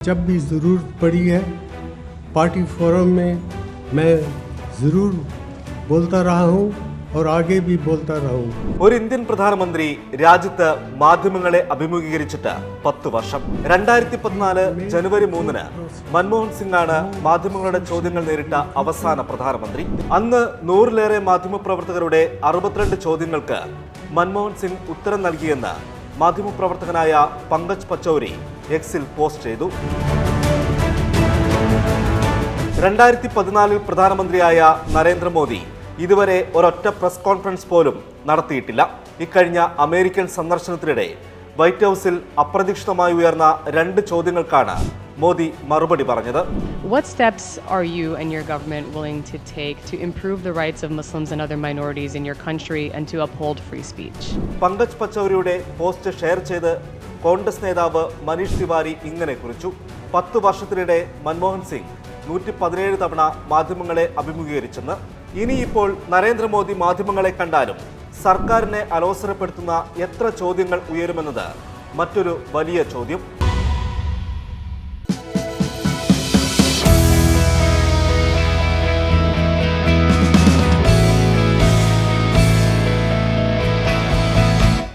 जब भी ज़रूरत पड़ी है पार्टी फोरम में मैं ज़रूर बोलता रहा हूँ और आगे भी बोलता रहूँगा ഒരു ഇന്ത്യൻ പ്രധാനമന്ത്രി രാജ്യത്ത് മാധ്യമങ്ങളെ അഭിമുഖീകരിച്ചിട്ട് പത്ത് വർഷം രണ്ടായിരത്തി പതിനാല് ജനുവരി മൂന്നിന് മൻമോഹൻ സിംഗ് ആണ് മാധ്യമങ്ങളുടെ ചോദ്യങ്ങൾ നേരിട്ട അവസാന പ്രധാനമന്ത്രി അന്ന് നൂറിലേറെ മാധ്യമപ്രവർത്തകരുടെ അറുപത്തിരണ്ട് ചോദ്യങ്ങൾക്ക് മൻമോഹൻ സിംഗ് ഉത്തരം നൽകിയെന്ന് മാധ്യമപ്രവർത്തകനായ പങ്കജ് പച്ചൗരി എക്സിൽ പോസ്റ്റ് ചെയ്തു. രണ്ടായിരത്തി പതിനാലിൽ പ്രധാനമന്ത്രിയായ നരേന്ദ്രമോദി ഇതുവരെ ഒരൊറ്റ പ്രസ് കോൺഫറൻസ് പോലും നടത്തിയിട്ടില്ല. ഇക്കഴിഞ്ഞ അമേരിക്കൻ സന്ദർശനത്തിനിടെ വൈറ്റ് ഹൗസിൽ അപ്രതീക്ഷിതമായി ഉയർന്ന രണ്ട് ചോദ്യങ്ങൾക്കാണ് മോദി മറുപടി പറഞ്ഞത്. What steps are you and your government willing to take to improve the rights of Muslims and other minorities in your country and to uphold free speech? Pankaj പച്ചൗരിയുടെ post share ചെയ്ത് കോൺഗ്രസ് നേതാവ് മനീഷ് തിവാരി ഇങ്ങനെ കുറിച്ചു. പത്ത് വർഷത്തിനിടെ മൻമോഹൻ സിംഗ് നൂറ്റി പതിനേഴ് തവണ മാധ്യമങ്ങളെ അഭിമുഖീകരിച്ചെന്ന്. ഇനിയിപ്പോൾ നരേന്ദ്രമോദി മാധ്യമങ്ങളെ കണ്ടാലും സർക്കാരിനെ അലോസരപ്പെടുത്തുന്ന എത്ര ചോദ്യങ്ങൾ ഉയരുമെന്നത് മറ്റൊരു വലിയ ചോദ്യം.